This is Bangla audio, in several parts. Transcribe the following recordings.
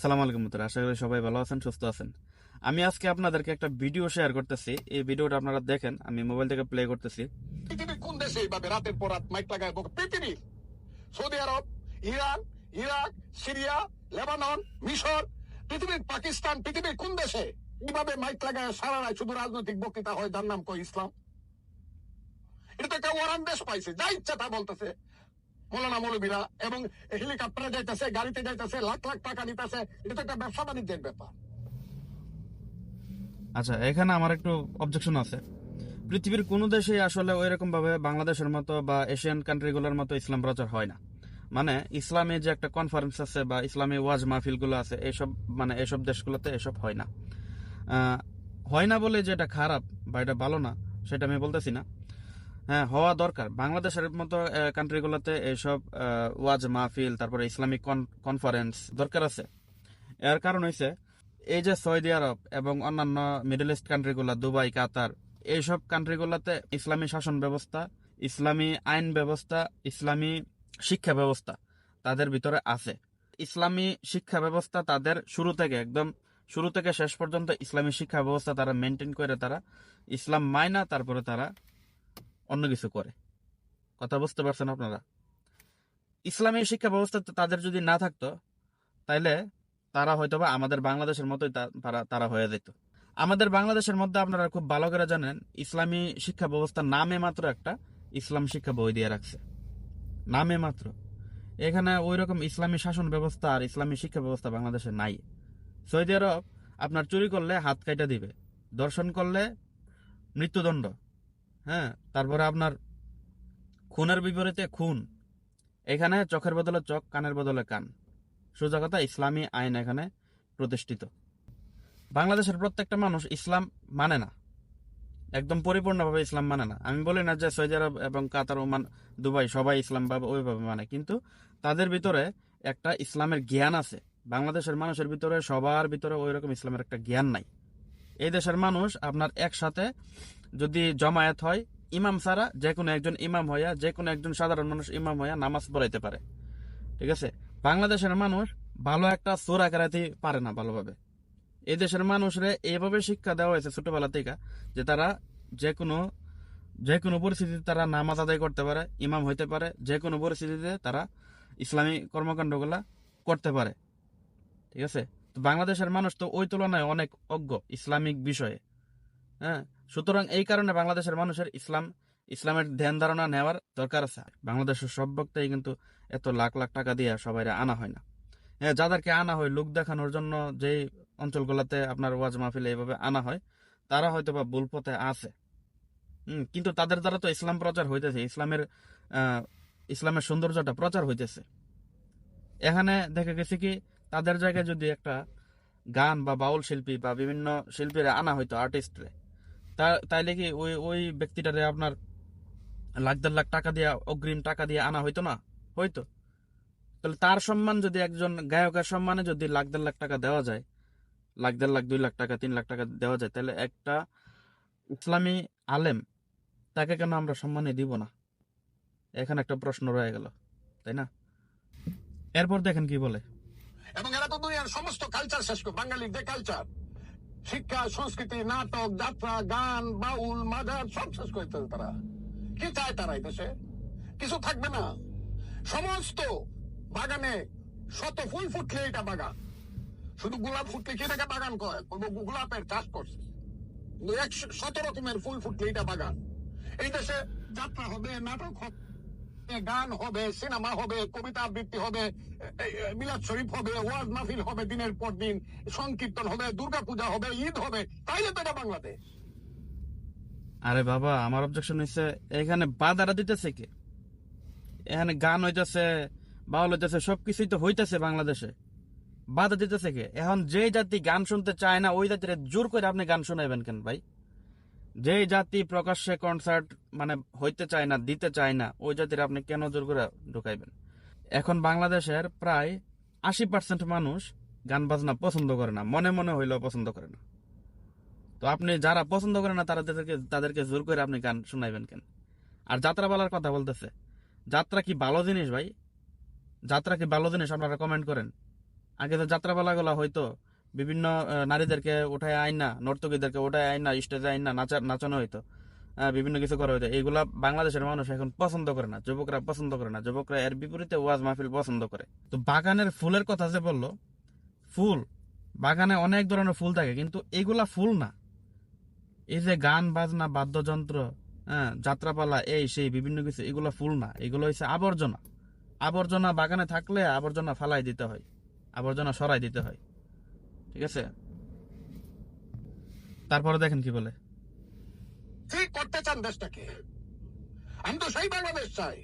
সালাম আলাইকুম মিত্র, আশা করি সবাই ভালো আছেন, সুস্থ আছেন। আমি আজকে আপনাদেরকে একটা ভিডিও শেয়ার করতেছি। এই ভিডিওটা আপনারা দেখেন, আমি মোবাইল থেকে প্লে করতেছি। কোন দেশে এইভাবে রাতের পর রাত মাইক লাগায় পৃথিবীর সৌদি আরব, ইরান, ইরাক, সিরিয়া, লেবানন, মিশর। পৃথিবীর পাকিস্তান পৃথিবীর কোন দেশে এইভাবে মাইক লাগায় সারা রায় শুধু রাজনৈতিক বক্তৃতা হয়? যার নাম কই ইসলাম। এটা তো একটা ওরান দেশ পাইছে, যা ইচ্ছা তা বলতেছে। মৌলানা মৌলবীরা, এবং হেলিকপ্টারে যাইতেছে, গাড়িতে যাইতেছে, লাখ লাখ টাকা নিতেছে, এটা তো একটা ব্যবসা বাণিজ্যের ব্যাপার। আচ্ছা এখানে আমার একটু অবজেকশন আছে। পৃথিবীর কোনো দেশে আসলে ওই ভাবে বাংলাদেশের মতো বা এশিয়ান কান্ট্রিগুলোর মতো ইসলাম প্রচার হয় না। মানে ইসলামী যে একটা কনফারেন্স আছে বা ইসলামী ওয়াজ মাহফিলগুলো আছে এইসব মানে এসব দেশগুলোতে এসব হয় না। হয় না বলে যে এটা খারাপ বা এটা ভালো না, সেটা আমি বলতেছি না। হওয়া দরকার। বাংলাদেশের মতো কান্ট্রিগুলোতে এইসব ওয়াজ মাহফিল, তারপরে ইসলামিক কনফারেন্স দরকার আছে। এর কারণ হয়েছে এই যে সৌদি আরব এবং অন্যান্য মিডল ইস্ট কান্ট্রিগুলো দুবাই, কাতার, এইসব কান্ট্রিগুলোতে ইসলামী শাসন ব্যবস্থা, ইসলামী আইন ব্যবস্থা, ইসলামী শিক্ষা ব্যবস্থা তাদের ভিতরে আছে। ইসলামী শিক্ষা ব্যবস্থা তাদের শুরু থেকে একদম, শুরু থেকে শেষ পর্যন্ত ইসলামী শিক্ষা ব্যবস্থা তারা মেনটেন করে তারা, ইসলাম মায়না তারপরে তারা অন্য কিছু করে। কথা বুঝতে পারছেন আপনারা? ইসলামী শিক্ষা ব্যবস্থা তাদের যদি না থাকতো, তাইলে তারা হয়তো বা আমাদের বাংলাদেশের মতোই তারা- তারা হয়ে যেত। আমাদের বাংলাদেশের মধ্যে আপনারা খুব ভালো করে জানেন, ইসলামী শিক্ষা ব্যবস্থা নামে মাত্র একটা ইসলাম শিক্ষা বই দিয়ে রাখছে। নামে মাত্র। এখানে ওই রকম ইসলামী শাসন ব্যবস্থা আর ইসলামী শিক্ষা ব্যবস্থা বাংলাদেশে নাই। সৌদি আরব আপনার চুরি করলে হাত কাটা দিবে দর্শন করলে মৃত্যুদণ্ড হ্যাঁ তারপরে আপনার খুনের বিপরীতে খুন। এখানে চোখের বদলে চোখ, কানের বদলে কান। সোজা কথা, ইসলামী আইন এখানে প্রতিষ্ঠিত। বাংলাদেশের প্রত্যেকটা মানুষ ইসলাম মানে না। একদম পরিপূর্ণভাবে ইসলাম মানে না। আমি বলি না যে সৌদি আরব এবং কাতার, ওমান, দুবাই সবাই ইসলাম ভাবে ওইভাবে মানে। কিন্তু তাদের ভিতরে একটা ইসলামের জ্ঞান আছে। বাংলাদেশের মানুষের ভিতরে, সবার ভিতরে ওই রকম ইসলামের একটা জ্ঞান নাই। এই দেশের মানুষ আপনার একসাথে যদি জমায়েত হয়, ইমাম ছাড়া যে কোনো একজন ইমাম হইয়া, যে কোনো একজন সাধারণ মানুষ ইমাম হইয়া নামাজ পড়াইতে পারে। ঠিক আছে? বাংলাদেশের মানুষ ভালো একটা সোরা করাতে পারে না ভালোভাবে। এই দেশের মানুষরে এইভাবে শিক্ষা দেওয়া হয়েছে ছোটবেলা থেকে যে তারা যে কোনো যে কোনো পরিস্থিতিতে তারা নামাজ আদায় করতে পারে, ইমাম হইতে পারে, যে কোনো পরিস্থিতিতে তারা ইসলামী কর্মকাণ্ডগুলা করতে পারে। ঠিক আছে? তো বাংলাদেশের মানুষ তো ওই তুলনায় অনেক অজ্ঞ ইসলামিক বিষয়ে। হ্যাঁ? সুতরাং এই কারণে বাংলাদেশের মানুষের ইসলাম, ইসলামের ধ্যান ধারণা নেওয়ার দরকার আছে। বাংলাদেশের সব বক্তাই কিন্তু এত লাখ লাখ টাকা দিয়ে সবাই আনা হয় না। হ্যাঁ যাদেরকে আনা হয়, লোক দেখানোর জন্য যেই অঞ্চলগুলোতে আপনার ওয়াজ মাহফিল এইভাবে আনা হয়, তারা হয়তো বা ভুল পথে আছে। কিন্তু তাদের দ্বারা তো ইসলাম প্রচার হইতেছে, ইসলামের ইসলামের সৌন্দর্যটা প্রচার হইতেছে। এখানে দেখা গেছে কি, তাদের জায়গায় যদি একটা গান বা বাউল শিল্পী বা বিভিন্ন শিল্পীরা আনা হইতো আর্টিস্টরে তাইলে কি ওই ওই ব্যক্তিটারে আপনার লাখ দেড় লাখ টাকা দিয়ে, অগ্রিম টাকা দিয়ে আনা হইতো না? হইতো? তাহলে তার সম্মান যদি একজন গায়কের সম্মানে যদি লাখ দেড় লাখ টাকা দেওয়া যায়, লাখ দেড় লাখ, দুই লাখ টাকা, তিন লাখ টাকা দেওয়া যায়, তাহলে একটা ইসলামী আলেম তাকে কেন আমরা সম্মানে দিব না? এখানে একটা প্রশ্ন রয়ে গেল, তাই না? এরপর দেখেন কি বলে। এবং এরা তো দুনিয়ার সমস্ত কালচার শেষ করে, বাঙালির যে কালচার শিক্ষা, সংস্কৃতি, নাটক, যাত্রা, গান, বাউল, মাজার, সব শেষ করে তারা। কি চায় তারা এই দেশে? কিছু থাকবে না। সমস্ত বাগানে শত ফুল ফুটলে এটা বাগান। শুধু গোলাপ ফুটলে কি এটাকে বাগান কয়? গোলাপের চাষ করছে। শত রকমের ফুল ফুটলে এটা বাগান। এই দেশে যাত্রা হবে, নাটক হবে গান হবে, সিনেমা হবে, কবিতা আবৃত্তি হবে মিলাদ শরীফ হবে, ওয়াজ মাহফিল হবে দিনের পর দিন, সংকীর্তন হবে দুর্গা পূজা হবে, ঈদ হবে, তাইলে তো এটা বাংলাদেশ। আরে বাবা, আমার অবজেকশন হচ্ছে এখানে বাধারা দিতেছে কে? এখানে গান হইতেছে, বাউল হইতেছে, সবকিছুই তো হইতেছে বাংলাদেশে। বাধা দিতেছে কে? এখন যে জাতি গান শুনতে চায় না, ওই জাতির জোর করে আপনি গান শোনাইবেন কেন ভাই? যে জাতি প্রকাশ্যে কনসার্ট মানে হইতে চায় না, দিতে চায় না, ওই জাতির আপনি কেন জোর করে ঢুকাইবেন? এখন বাংলাদেশের প্রায় আশি পার্সেন্ট মানুষ গান বাজনা পছন্দ করে না, মনে মনে হইলেও পছন্দ করে না। তো আপনি যারা পছন্দ করে না, তারা তাদেরকে তাদেরকে জোর করে আপনি গান শোনাইবেন কেন? আর যাত্রা বলার কথা বলতেছে, যাত্রা কি ভালো জিনিস ভাই? যাত্রা কি ভালো জিনিস, আপনারা কমেন্ট করেন। আগে তো যাত্রাপালাগুলো হয়তো বিভিন্ন নারীদেরকে ওঠায় আইন না, নর্তকীদেরকে উঠায় আইন না, স্টেজে আইন না, নাচা, নাচানো হইতো। বিভিন্ন কিছু করা হইতো। এইগুলা বাংলাদেশের মানুষ এখন পছন্দ করে না, যুবকরা পছন্দ করে না। যুবকরা এর বিপরীতে ওয়াজ মাহফিল পছন্দ করে। তো বাগানের ফুলের কথা যে বলল, ফুল, বাগানে অনেক ধরনের ফুল থাকে, কিন্তু এগুলা ফুল না। এই যে গান, বাজনা, বাদ্যযন্ত্র হ্যাঁ যাত্রাপালা, এই, সেই, বিভিন্ন কিছু, এগুলো ফুল না। এগুলো হচ্ছে আবর্জনা। আবর্জনা বাগানে থাকলে আবর্জনা ফালাই দিতে হয়, আবর্জনা সরাই দিতে হয়। ঠিক আছে? তারপরে দেখেন কি বলে। করতে চান দেশটাকে? আমি তো সেই বাংলাদেশ চাই।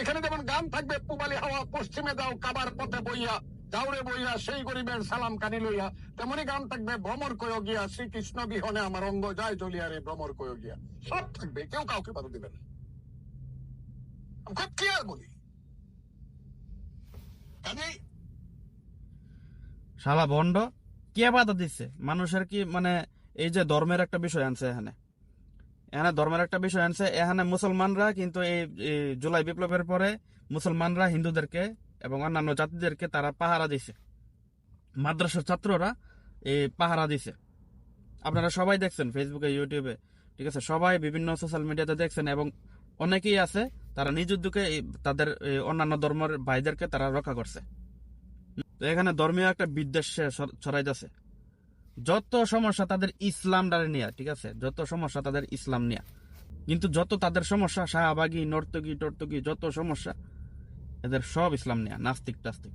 এখানে যেমন গান থাকবে, পুবালি হাওয়া, পশ্চিমে দাও কাবার পথে বইয়া দাউরে বইয়া, সেই গরিবের সালাম কানি লইয়া, তেমনি গান থাকবে, ভ্রমর কয় গিয়া, শ্রীকৃষ্ণ বিহনে আমার অঙ্গ যায় জ্বলিয়া রে, ভ্রমর কয় গিয়া। সব থাকবে, কেউ কাউকে দিবে না। খুব বলি। কাজেই শালা বন্ড, কে বাধা দিচ্ছে মানুষের কি মানে এই যে ধর্মের একটা বিষয় আনছে এখানে? এখানে ধর্মের একটা বিষয় আনছে, এখানে মুসলমানরা কিন্তু এই জুলাই বিপ্লবের পরে মুসলমানরা হিন্দুদেরকে এবং অন্যান্য জাতিদেরকে তারা পাহারা দিছে। মাদ্রাসার ছাত্ররা এই পাহারা দিছে। আপনারা সবাই দেখছেন ফেসবুকে, ইউটিউবে, ঠিক আছে? সবাই বিভিন্ন সোশ্যাল মিডিয়াতে দেখছেন এবং অনেকেই আছে, তারা নিজ উদ্যোগে তাদের অন্যান্য ধর্মের ভাইদেরকে তারা রক্ষা করছে। তো এখানে ধর্মীয় একটা বিদ্বেষ ছড়াই যাচ্ছে যত সমস্যা তাদের ইসলাম ডারে নিয়ে, ঠিক আছে? যত সমস্যা তাদের ইসলাম নেয়া। কিন্তু যত তাদের সমস্যা, শাহবাগি, নর্তকি, টর্তকি, যত সমস্যা, এদের সব ইসলাম নেয়া নাস্তিক টাস্তিক